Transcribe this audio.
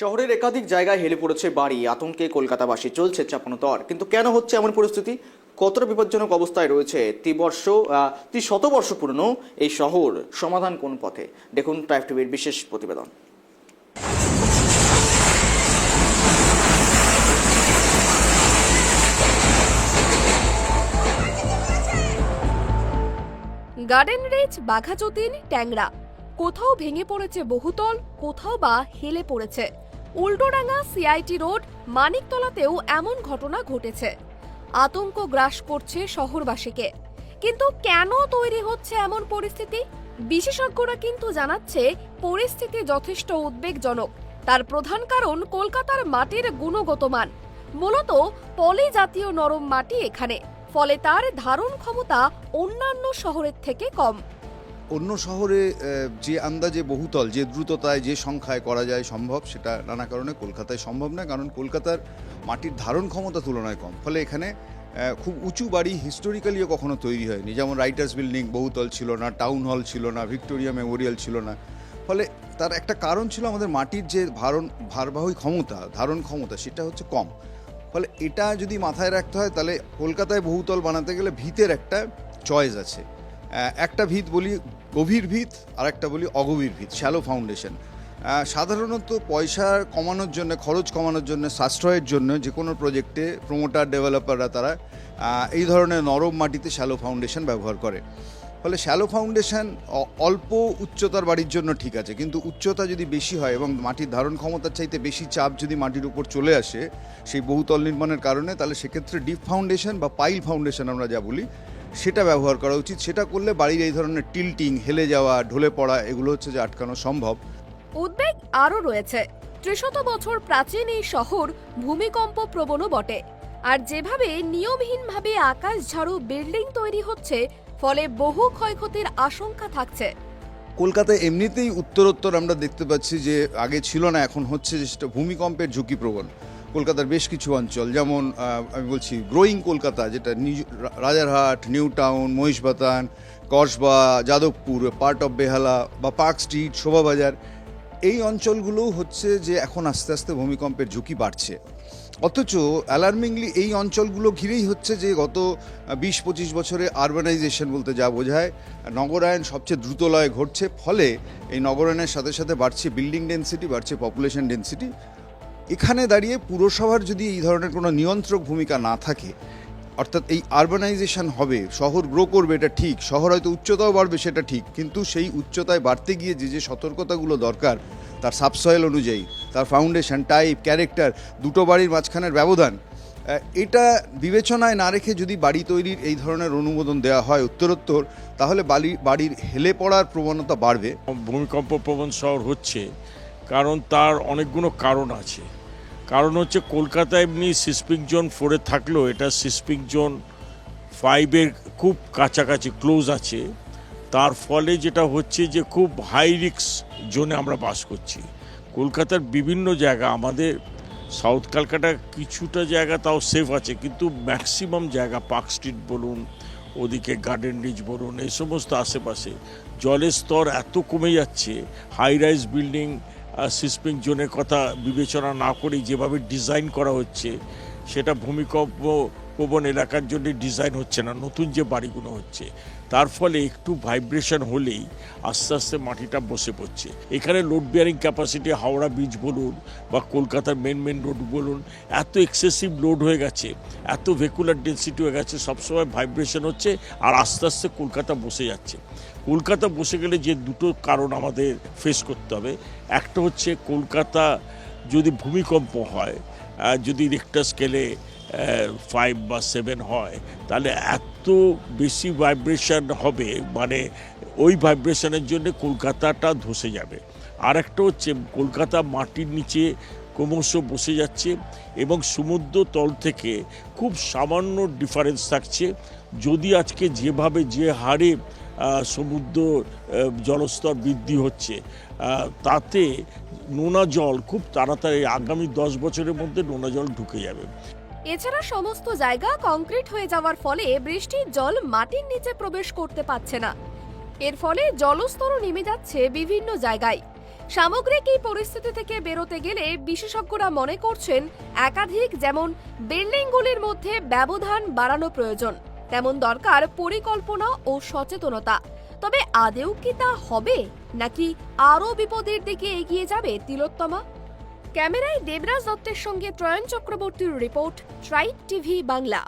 শহরের একাধিক জায়গায় হেলে পড়েছে বাড়ি আতঙ্কে কলকাতাবাসী চলছে চাপানোতর কিন্তু কেন হচ্ছে এমন পরিস্থিতি? কতটা বিপজ্জনক অবস্থায় রয়েছে ত্রিবর্ষ আহ, ত্রিশতবর্ষ পুরনো এই শহর? সমাধান কোন পথে? দেখুন টাইপ টিভির বিশেষ প্রতিবেদন। গার্ডেন রিচ বাঘাযতীন ট্যাংরা কোথাও ভেঙে পড়েছে বহুতল কোথাও বা হেলে পড়েছে। উল্টোডাঙ্গা সিআইটি রোড মানিকতলাতেও এমন ঘটনা ঘটেছে। আতঙ্ক গ্রাস করছে শহরবাসীকে। কিন্তু কেন তৈরি হচ্ছে এমন পরিস্থিতি? বিশেষজ্ঞরা কিন্তু জানাচ্ছে, পরিস্থিতি যথেষ্ট উদ্বেগজনক। তার প্রধান কারণ কলকাতার মাটির গুণগত মান। মূলত পলি জাতীয় নরম মাটি এখানে। ফলে তার ধারণ ক্ষমতা অন্যান্য শহরের থেকে কম। অন্য শহরে যে আন্দাজে বহুতল, যে দ্রুততায়, যে সংখ্যায় করা যায় সম্ভব, সেটা নানা কারণে কলকাতায় সম্ভব না কারণ কলকাতার মাটির ধারণ ক্ষমতা তুলনায় কম। ফলে এখানে খুব উঁচু বাড়ি হিস্টোরিক্যালিও কখনো তৈরি হয়নি। যেমন রাইটার্স বিল্ডিং বহুতল ছিল না টাউন হল ছিল না ভিক্টোরিয়া মেমোরিয়াল ছিল না। ফলে তার একটা কারণ ছিল আমাদের মাটির যে ধারণ, ভারবাহী ক্ষমতা, ধারণ ক্ষমতা, সেটা হচ্ছে কম। ফলে এটা যদি মাথায় রাখতে হয়, তাহলে কলকাতায় বহুতল বানাতে গেলে ভিতের একটা চয়েস আছে। একটা ভিত বলি গভীর ভিত আর একটা বলি অগভীর ভিত শ্যালো ফাউন্ডেশন সাধারণত পয়সা কমানোর জন্য, খরচ কমানোর জন্য, সাশ্রয়ের জন্য যে কোনো প্রজেক্টে প্রমোটার ডেভেলপাররা তারা এই ধরনের নরম মাটিতে শ্যালো ফাউন্ডেশন ব্যবহার করে। ফলে শ্যালো ফাউন্ডেশন অল্প উচ্চতার বাড়ির জন্য ঠিক আছে, কিন্তু উচ্চতা যদি বেশি হয় এবং মাটির ধারণ ক্ষমতার চাইতে বেশি চাপ যদি মাটির উপর চলে আসে, সেই বহুতল নির্মাণের কারণে, তাহলে সেক্ষেত্রে ডিপ ফাউন্ডেশন বা পাইল ফাউন্ডেশন আমরা যা বলি সেটা ব্যবহার করা উচিত। সেটা করলে বাড়ির এই ধরনের টিল্টিং হেলে যাওয়া ঢলে পড়া এগুলো হচ্ছে যে আটকানো সম্ভব। উদ্বেগ আরও রয়েছে। ত্রিশত বছর প্রাচীন এই শহর ভূমিকম্প প্রবণও বটে। আর যেভাবে নিয়মহীনভাবে আকাশ ঝাড়ু বিল্ডিং তৈরি হচ্ছে ফলে বহু ক্ষয়ক্ষতির আশঙ্কা থাকছে। কলকাতায় এমনিতেই উত্তরোত্তর আমরা দেখতে পাচ্ছি যে আগে ছিল না এখন হচ্ছে যে সেটা ভূমিকম্পের ঝুঁকিপ্রবণ কলকাতার বেশ কিছু অঞ্চল, যেমন আমি বলছি গ্রোয়িং কলকাতা, যেটা Rajarhat new town Mohishbathan Kasba, Jadavpur part of Behala বা পার্ক স্ট্রিট, শোভাবাজার, এই অঞ্চলগুলো হচ্ছে যে এখন আস্তে আস্তে ভূমিকম্পের ঝুঁকি বাড়ছে। অথচ অ্যালার্মিংলি এই অঞ্চলগুলো ঘিরেই হচ্ছে যে গত বিশ পঁচিশ বছরে আরবানাইজেশন বলতে যা বোঝায়, নগরায়ন সবচেয়ে দ্রুত লয়ে ঘটছে, ফলে এই নগরায়নের সাথে সাথে বাড়ছে বিল্ডিং ডেন্সিটি বাড়ছে পপুলেশন ডেন্সিটি এখানে দাঁড়িয়ে পুরসভার যদি এই ধরনের কোনো নিয়ন্ত্রক ভূমিকা না থাকে, অর্থাৎ এই আরবানাইজেশন হবে, শহর গ্রো করবে, এটা ঠিক, শহর হয়তো উচ্চতাও বাড়বে, সেটা ঠিক, কিন্তু সেই উচ্চতায় বাড়তে গিয়ে যে যে সতর্কতাগুলো দরকার, তার সাবসয়েল অনুযায়ী, তার ফাউন্ডেশন টাইপ ক্যারেক্টার দুটো বাড়ির মাঝখানের ব্যবধান এটা বিবেচনায় না রেখে যদি বাড়ি তৈরির এই ধরনের অনুমোদন দেওয়া হয় উত্তরোত্তর, তাহলে বাড়ি বাড়ির হেলে পড়ার প্রবণতা বাড়বে। ভূমিকম্প প্রবণ শহর হচ্ছে, কারণ তার অনেকগুলো কারণ আছে। কারণ হচ্ছে কলকাতা এমনি সিসপিক জোন ফোরে থাকলেও এটা সিসপিক জোন ফাইভের খুব কাছাকাছি, ক্লোজ আছে। তার ফলে যেটা হচ্ছে যে খুব হাই রিক্স জোনে আমরা বাস করছি। কলকাতার বিভিন্ন জায়গা, আমাদের সাউথ ক্যালকাটা কিছুটা জায়গা তাও সেফ আছে, কিন্তু ম্যাক্সিমাম জায়গা, পার্ক স্ট্রিট বলুন, ওদিকে গার্ডেন রিচ বলুন, এই সমস্ত আশেপাশে। জলের স্তর এত কমে যাচ্ছে হাই রাইজ বিল্ডিং সিসপিং জোনের কথা বিবেচনা না করে যেভাবে ডিজাইন করা হচ্ছে সেটা ভূমিকম্প প্রবণ এলাকার জন্য ডিজাইন হচ্ছে না, নতুন যে বাড়িগুলো হচ্ছে, তার ফলে একটু ভাইব্রেশন হলেই আস্তে আস্তে মাটিটা বসে পড়ছে। এখানে load bearing capacity Howrah bridge বলুন বা কলকাতার মেন মেন রোড বলুন, এত এক্সেসিভ লোড হয়ে গেছে, এত ভেকুলার ডেন্সিটি হয়ে গেছে, সবসময় ভাইব্রেশন হচ্ছে আর আস্তে আস্তে কলকাতা বসে যাচ্ছে। কলকাতা বসে গেলে যে দুটো কারণ আমাদের ফেস করতে হবে। একটা হচ্ছে কলকাতা যদি ভূমিকম্প হয় যদি রিক্টার স্কেলে ফাইভ বা সেভেন হয়, তাহলে এত বেশি ভাইব্রেশন হবে মানে ওই ভাইব্রেশনের জন্য কলকাতাটা ধসে যাবে। আর একটা হচ্ছে কলকাতা মাটির নিচে ক্রমশ বসে যাচ্ছে এবং সমুদ্র তল থেকে খুব সামান্য ডিফারেন্স থাকছে। যদি আজকে যেভাবে যে হারে সমুদ্র জলস্তর বৃদ্ধি হচ্ছে তাতে নোনা জল খুব তাড়াতাড়ি আগামী দশ বছরের মধ্যে নোনা জল ঢুকে যাবে। এছাড়া সমস্ত জায়গা কংক্রিট হয়ে যাওয়ার ফলে বৃষ্টির জল মাটির নিচে প্রবেশ করতে পারছে না। এর ফলে জলস্তরও নেমে যাচ্ছে বিভিন্ন জায়গায়। সামগ্রিক এই পরিস্থিতি থেকে বেরোতে গেলে বিশেষজ্ঞরা মনে করছেন, একাধিক যেমন বিল্ডিংগুলির মধ্যে ব্যবধান বাড়ানো প্রয়োজন, তেমন দরকার পরিকল্পনা ও সচেতনতা। তবে আদেও কি তা হবে, নাকি আরও বিপদের দিকে এগিয়ে যাবে তিলোত্তমা? ক্যামেরায় দেবরাজ দত্তের সঙ্গে ত্রয়ন চক্রবর্তীর রিপোর্ট ট্রাইট টিভি বাংলা।